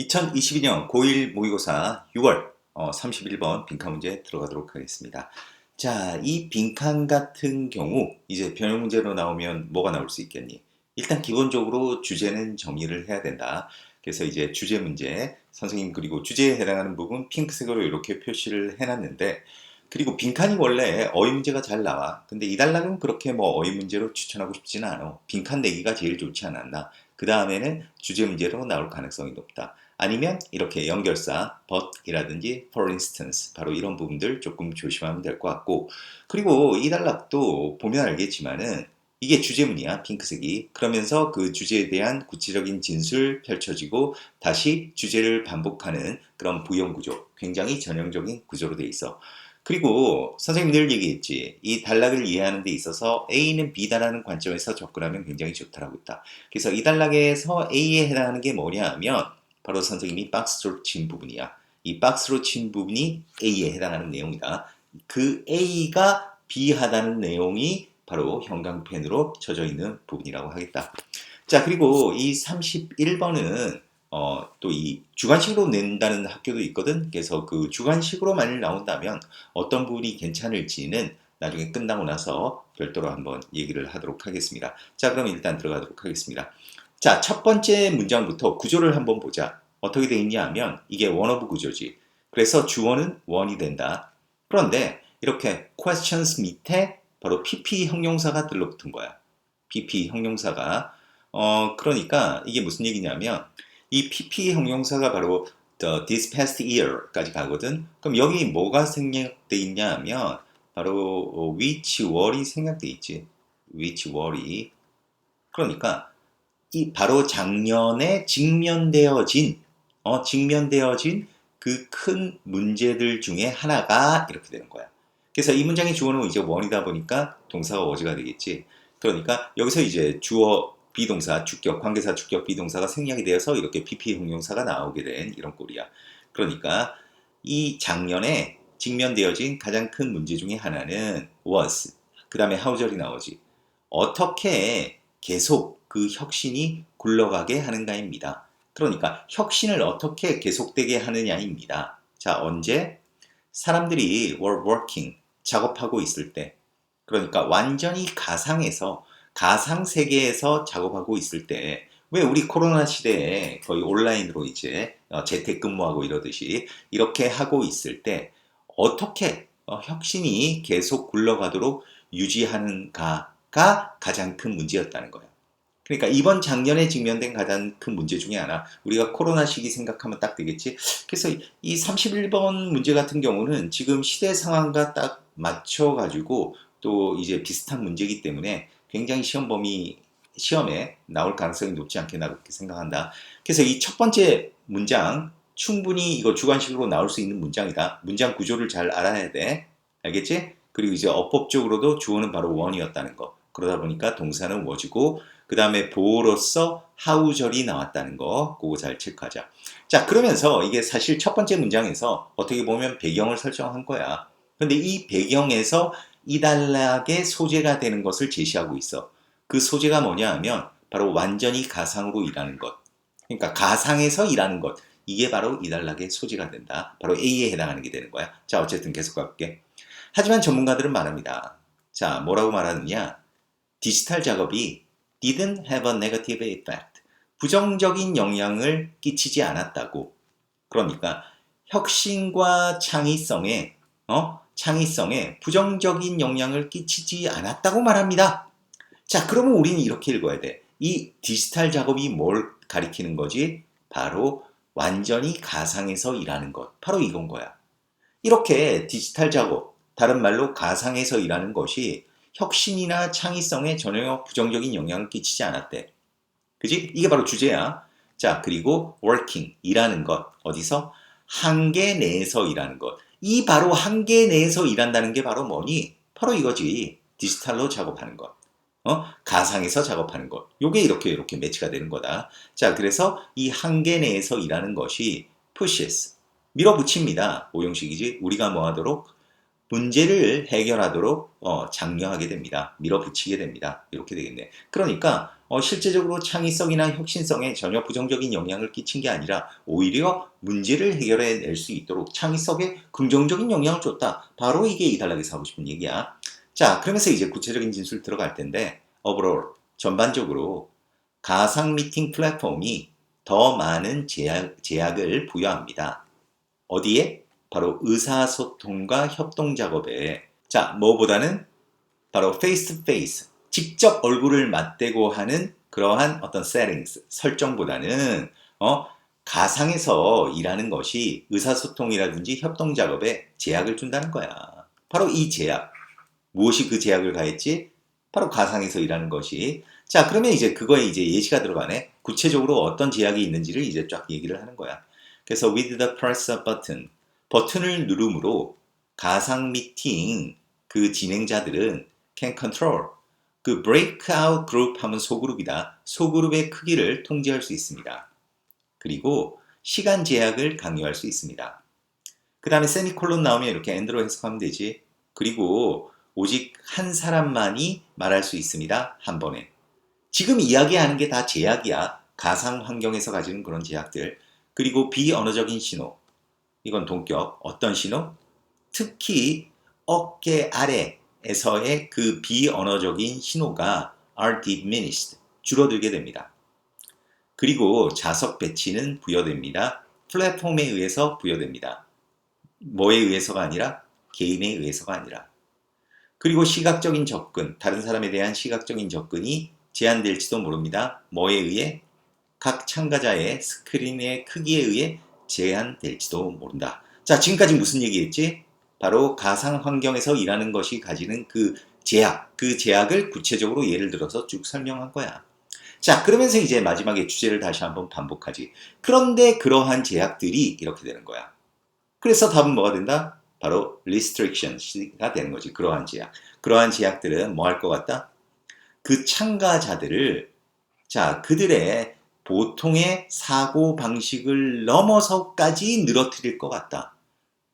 2022년 고1 모의고사 6월 어, 31번 빈칸 문제 들어가도록 하겠습니다. 자, 이 빈칸 같은 경우 이제 변형 문제로 나오면 뭐가 나올 수 있겠니? 일단 기본적으로 주제는 정의를 해야 된다. 그래서 이제 주제 문제, 선생님 그리고 주제에 해당하는 부분 핑크색으로 이렇게 표시를 해놨는데 그리고 빈칸이 원래 어휘 문제가 잘 나와. 근데 이 단락은 그렇게 뭐 어휘 문제로 추천하고 싶지는 않아. 빈칸 내기가 제일 좋지 않았나. 그 다음에는 주제 문제로 나올 가능성이 높다. 아니면 이렇게 연결사 but이라든지 for instance 바로 이런 부분들 조금 조심하면 될 것 같고 그리고 이 단락도 보면 알겠지만은 이게 주제문이야 핑크색이. 그러면서 그 주제에 대한 구체적인 진술 펼쳐지고 다시 주제를 반복하는 그런 부연 구조 굉장히 전형적인 구조로 돼 있어. 그리고 선생님 늘 얘기했지 이 단락을 이해하는 데 있어서 A는 B다라는 관점에서 접근하면 굉장히 좋다라고 했다. 그래서 이 단락에서 A에 해당하는 게 뭐냐 하면 바로 선생님이 박스로 친 부분이야. 이 박스로 친 부분이 A에 해당하는 내용이다. 그 A가 B하다는 내용이 바로 형광펜으로 쳐져 있는 부분이라고 하겠다. 자, 그리고 이 31번은 어, 또 이 주관식으로 낸다는 학교도 있거든. 그래서 그 주관식으로 만일 나온다면 어떤 부분이 괜찮을지는 나중에 끝나고 나서 별도로 한번 얘기를 하도록 하겠습니다. 자, 그럼 일단 들어가도록 하겠습니다. 자, 첫 번째 문장부터 구조를 한번 보자. 어떻게 되어 있냐 하면 이게 원어브 구조지. 그래서 주어는 원이 된다. 그런데 이렇게 questions 밑에 바로 PP 형용사가 들러붙은 거야. PP 형용사가 어 그러니까 이게 무슨 얘기냐면 이 PP 형용사가 바로 the this past year까지 가거든. 그럼 여기 뭐가 생략돼 있냐 하면 바로 which 월이 생략돼 있지. which 월이 그러니까 이 바로 작년에 직면되어진 어, 직면되어진 그 큰 문제들 중에 하나가 이렇게 되는 거야. 그래서 이 문장의 주어는 이제 원이다 보니까 동사가 어지가 되겠지. 그러니까 여기서 이제 주어 비동사, 주격, 관계사, 주격, 비동사가 생략이 되어서 이렇게 PP 형용사가 나오게 된 이런 꼴이야. 그러니까 이 작년에 직면되어진 가장 큰 문제 중에 하나는 was. 그 다음에 how절이 나오지. 어떻게 계속 그 혁신이 굴러가게 하는가입니다. 그러니까 혁신을 어떻게 계속되게 하느냐입니다. 자, 언제? 사람들이 were working, 작업하고 있을 때. 그러니까 완전히 가상에서, 가상 세계에서 작업하고 있을 때, 왜 우리 코로나 시대에 거의 온라인으로 이제 어, 재택근무하고 이러듯이 이렇게 하고 있을 때 어떻게 어, 혁신이 계속 굴러가도록 유지하는가가 가장 큰 문제였다는 거예요. 그러니까 이번 작년에 직면된 가장 큰 문제 중에 하나 우리가 코로나 시기 생각하면 딱 되겠지. 그래서 이 31번 문제 같은 경우는 지금 시대 상황과 딱 맞춰 가지고 또 이제 비슷한 문제이기 때문에 굉장히 시험 범위 시험에 나올 가능성이 높지 않겠나 그렇게 생각한다. 그래서 이 첫 번째 문장 충분히 이거 주관식으로 나올 수 있는 문장이다. 문장 구조를 잘 알아야 돼. 알겠지? 그리고 이제 어법적으로도 주어는 바로 원이었다는 거. 그러다 보니까 동사는 워지고 그 다음에 보로서 하우절이 나왔다는 거 그거 잘 체크하자. 자 그러면서 이게 사실 첫 번째 문장에서 어떻게 보면 배경을 설정한 거야. 근데 이 배경에서 이 단락의 소재가 되는 것을 제시하고 있어. 그 소재가 뭐냐 하면 바로 완전히 가상으로 일하는 것. 그러니까 가상에서 일하는 것. 이게 바로 이 단락의 소재가 된다. 바로 A에 해당하는 게 되는 거야. 자 어쨌든 계속 가볼게. 하지만 전문가들은 말합니다. 자 뭐라고 말하느냐. 디지털 작업이 didn't have a negative effect. 부정적인 영향을 끼치지 않았다고. 그러니까 혁신과 창의성에 어? 창의성에 부정적인 영향을 끼치지 않았다고 말합니다. 자, 그러면 우리는 이렇게 읽어야 돼. 이 디지털 작업이 뭘 가리키는 거지? 바로 완전히 가상에서 일하는 것. 바로 이건 거야. 이렇게 디지털 작업, 다른 말로 가상에서 일하는 것이 혁신이나 창의성에 전혀 부정적인 영향을 끼치지 않았대. 그지? 이게 바로 주제야. 자, 그리고 working, 일하는 것. 어디서? 한계 내에서 일하는 것. 이 바로 한계 내에서 일한다는 게 바로 뭐니? 바로 이거지. 디지털로 작업하는 것. 어? 가상에서 작업하는 것. 요게 이렇게 이렇게 매치가 되는 거다. 자, 그래서 이 한계 내에서 일하는 것이 pushes. 밀어붙입니다. 오형식이지. 우리가 뭐 하도록? 문제를 해결하도록 어, 장려하게 됩니다. 밀어붙이게 됩니다. 이렇게 되겠네. 그러니까 어, 실제적으로 창의성이나 혁신성에 전혀 부정적인 영향을 끼친 게 아니라 오히려 문제를 해결해낼 수 있도록 창의성에 긍정적인 영향을 줬다. 바로 이게 이 단락에서 하고 싶은 얘기야. 자, 그러면서 이제 구체적인 진술 들어갈 텐데 overall 전반적으로 가상 미팅 플랫폼이 더 많은 제약, 제약을 부여합니다. 어디에? 바로 의사소통과 협동 작업에 자, 뭐보다는 바로 페이스 투 페이스 직접 얼굴을 맞대고 하는 그러한 어떤 세팅스 설정보다는 어, 가상에서 일하는 것이 의사소통이라든지 협동 작업에 제약을 준다는 거야. 바로 이 제약. 무엇이 그 제약을 가했지? 바로 가상에서 일하는 것이. 자, 그러면 이제 그거에 이제 예시가 들어가네. 구체적으로 어떤 제약이 있는지를 이제 쫙 얘기를 하는 거야. 그래서 with the press button. 버튼을 누름으로 가상 미팅 그 진행자들은 can control 그 breakout group 하면 소그룹이다. 소그룹의 크기를 통제할 수 있습니다. 그리고 시간 제약을 강요할 수 있습니다. 그 다음에 세미콜론 나오면 이렇게 엔드로 해석하면 되지. 그리고 오직 한 사람만이 말할 수 있습니다. 한 번에. 지금 이야기하는 게 다 제약이야. 가상 환경에서 가지는 그런 제약들. 그리고 비언어적인 신호. 이건 동격. 어떤 신호? 특히 어깨 아래에서의 그 비언어적인 신호가 are diminished. 줄어들게 됩니다. 그리고 자석 배치는 부여됩니다. 플랫폼에 의해서 부여됩니다. 뭐에 의해서가 아니라 개인에 의해서가 아니라. 그리고 시각적인 접근, 다른 사람에 대한 시각적인 접근이 제한될지도 모릅니다. 뭐에 의해? 각 참가자의 스크린의 크기에 의해 제한될지도 모른다. 자, 지금까지 무슨 얘기했지? 바로 가상 환경에서 일하는 것이 가지는 그 제약, 그 제약을 구체적으로 예를 들어서 쭉 설명한 거야. 자, 그러면서 이제 마지막에 주제를 다시 한번 반복하지. 그런데 그러한 제약들이 이렇게 되는 거야. 그래서 답은 뭐가 된다? 바로 restrictions가 되는 거지. 그러한 제약. 그러한 제약들은 뭐 할 것 같다? 그 참가자들을 자, 그들의 보통의 사고 방식을 넘어서까지 늘어뜨릴 것 같다.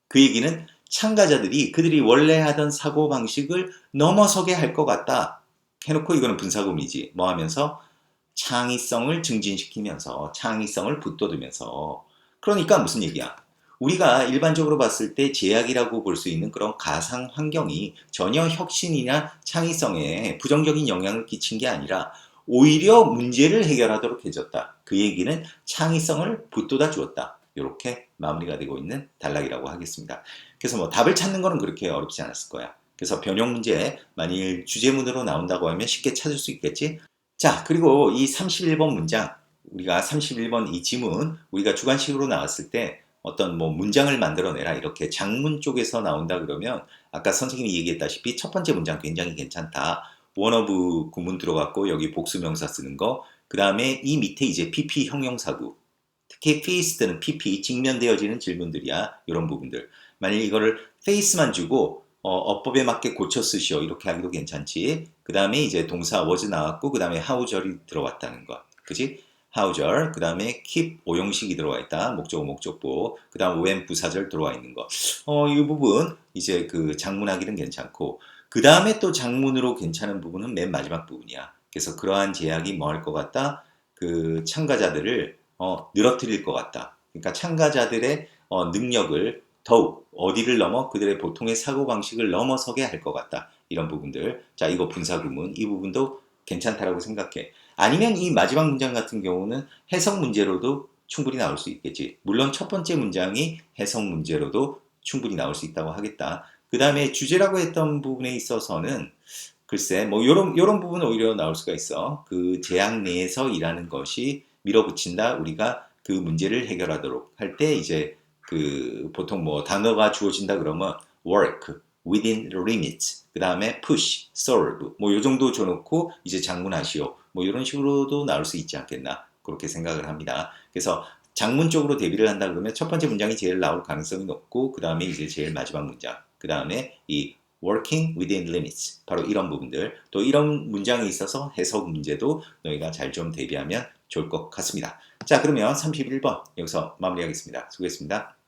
그 얘기는 참가자들이 그들이 원래 하던 사고 방식을 넘어서게 할 것 같다. 해놓고 이거는 분사구문이지. 뭐 하면서 창의성을 증진시키면서 창의성을 붙돋으면서 그러니까 무슨 얘기야? 우리가 일반적으로 봤을 때 제약이라고 볼 수 있는 그런 가상 환경이 전혀 혁신이나 창의성에 부정적인 영향을 끼친 게 아니라 오히려 문제를 해결하도록 해줬다. 그 얘기는 창의성을 붙돋아 주었다. 이렇게 마무리가 되고 있는 단락이라고 하겠습니다. 그래서 뭐 답을 찾는 거는 그렇게 어렵지 않았을 거야. 그래서 변형 문제 만일 주제문으로 나온다고 하면 쉽게 찾을 수 있겠지. 자, 그리고 이 31번 문장 우리가 31번 이 지문 우리가 주관식으로 나왔을 때 어떤 뭐 문장을 만들어내라 이렇게 장문 쪽에서 나온다 그러면 아까 선생님이 얘기했다시피 첫 번째 문장 굉장히 괜찮다. 원어브 구문 들어갔고 여기 복수 명사 쓰는 거. 그 다음에 이 밑에 이제 PP 형용사구. 특히 페이스드는 PP 직면되어지는 질문들이야. 이런 부분들. 만약 이거를 페이스만 주고 어, 어법에 맞게 고쳐 쓰시오 이렇게 하기도 괜찮지. 그 다음에 이제 동사 was 나왔고 그 다음에 how절이 들어왔다는 거. 그지? how절, 그 다음에 keep 오용식이 들어와 있다. 목적어, 목적보. 그 다음 when 부사절 들어와 있는 거. 어, 이 부분 이제 그 장문하기는 괜찮고 그 다음에 또 장문으로 괜찮은 부분은 맨 마지막 부분이야. 그래서 그러한 제약이 뭐 할 것 같다? 그 참가자들을 어, 늘어뜨릴 것 같다. 그러니까 참가자들의 어, 능력을 더욱 어디를 넘어 그들의 보통의 사고방식을 넘어서게 할 것 같다. 이런 부분들. 자, 이거 분사구문. 이 부분도 괜찮다라고 생각해. 아니면 이 마지막 문장 같은 경우는 해석 문제로도 충분히 나올 수 있겠지. 물론 첫 번째 문장이 해석 문제로도 충분히 나올 수 있다고 하겠다. 그 다음에 주제라고 했던 부분에 있어서는 글쎄, 뭐, 요런, 요런 부분은 오히려 나올 수가 있어. 그 제약 내에서 일하는 것이 밀어붙인다. 우리가 그 문제를 해결하도록 할 때 이제 그 보통 뭐 단어가 주어진다 그러면 work, within limits, 그 다음에 push, solve 뭐 요 정도 줘놓고 이제 장문하시오 뭐 이런 식으로도 나올 수 있지 않겠나 그렇게 생각을 합니다. 그래서 장문 쪽으로 대비를 한다 그러면 첫 번째 문장이 제일 나올 가능성이 높고 그 다음에 이제 제일 마지막 문장 그 다음에 이 working within limits 바로 이런 부분들 또 이런 문장이 있어서 해석 문제도 너희가 잘 좀 대비하면 좋을 것 같습니다. 자 그러면 31번 여기서 마무리하겠습니다. 수고했습니다.